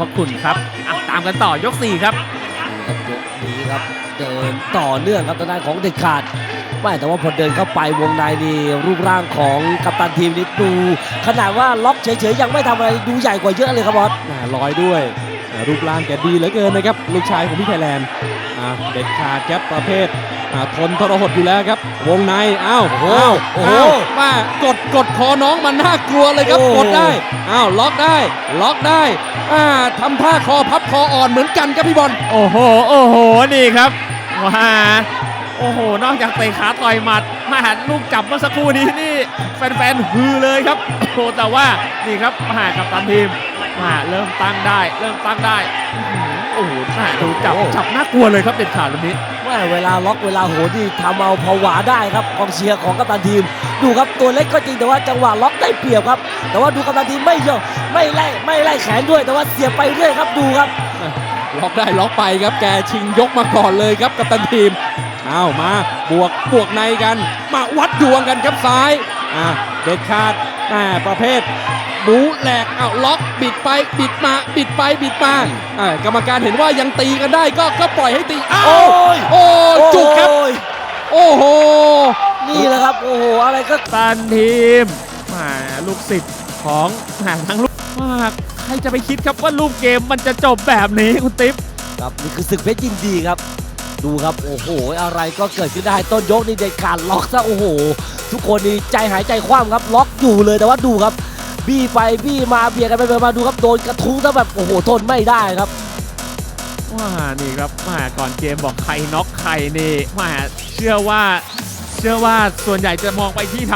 ขอบคุณครับอะตามกันต่อยก4ครับครับ ยกนี้ครับเดินต่อเนื่องครับทางด้านของเด็ดขาดไม่แต่ว่าพอเดินเข้าไปวงในนี่รูปร่างของกัปตันทีมนี่ดูขนาดว่าล็อกเฉยๆยังไม่ทำอะไรดูใหญ่กว่าเยอะเลยครับบอสอ่าลอยด้วยอ่ารูปร่างแกดีเหลือเกินนะครับ ลูกชายของพี่ไทยแลนด์อ่าเด็ดขาดครับประเภทอ่า ทนทรหดอยู่แล้วครับ วงในอ้าวโอ้โหอ้าวโอ้โหอ้าวว่ากดกดคอน้องมันน่ากลัวเลยครับโอ้กดได้อ้าวล็อกได้ ล็อกได้อ่าทำท่าคอพับคออ่อนเหมือนกันครับพี่บอลโอ้โหโอ้โหนี่ครับว้าโอ้โห นอกจากเตะขาต่อยหมัดมาหาลูกจับเมื่อสักครู่นี้นี่แฟนๆฮือเลยครับโอ้โหแต่ว่านี่ครับมาหากับตันทีมมาเริ่มตั้งได้ เริ่มตั้งได้ จับโอ้โหจับน่ากลัวเลยครับเด็ดขาดแบบนี้ว่าเวลาล็อกเวลาโหนนี่ทำเอาผวาได้ครับกองเชียร์ของกัปตันทีม ดูครับตัวเล็กก็จริงแต่ว่าจังหวะล็อกได้เปรียบครับ แต่ว่าดูกัปตันทีมไม่ยอมไม่ไล่ไม่ไล่แขนด้วย แต่ว่าเสียบไปเรื่อยครับดูครับล็อกได้ล็อกไปครับแกชิงยกมาก่อนเลยครับกับตันทีมอ้าวมาบวกบวกในกัน มาวัดดวงกันครับซ้ายอ่าเด็ดขาดแม่ประเภท บูแหลกอ้าวล็อกบิดไปบิดมาบิดไปบิดมาอ่ากรรมการเห็นว่ายังตีกันได้ก็ก็ปล่อยให้ตีอ้าโอ้วยโอ้จุกครับโอ้ยโอ้โห นี่แหละครับ โอ้โห อะไรก็ตันทีมมาลูกศิษย์ของหาทั้งลูกว่าใครจะไปคิดครับว่ารูปเกมมันจะจบแบบนี้คุณติ๊บครับนี่คือศึกเพชรยินดีครับ ดูครับโอ้โห อะไรก็เกิดขึ้นได้ต้นยกนี่เด็ดขาดล็อกซะโอ้โห ทุกคนนี่ใจหายใจคว่ำครับล็อกอยู่เลยแต่ว่าดูครับ บี้ไปบี้มาเบียดกันไปเบียดมาดูครับโดนกระทุ้งซะแบบโอ้โหทนไม่ได้ครับว่านี่ครับมาก่อนเกมบอกใครน็อกใครนี่มาเชื่อว่า เชื่อว่าส่วนใหญ่จะมองไปที่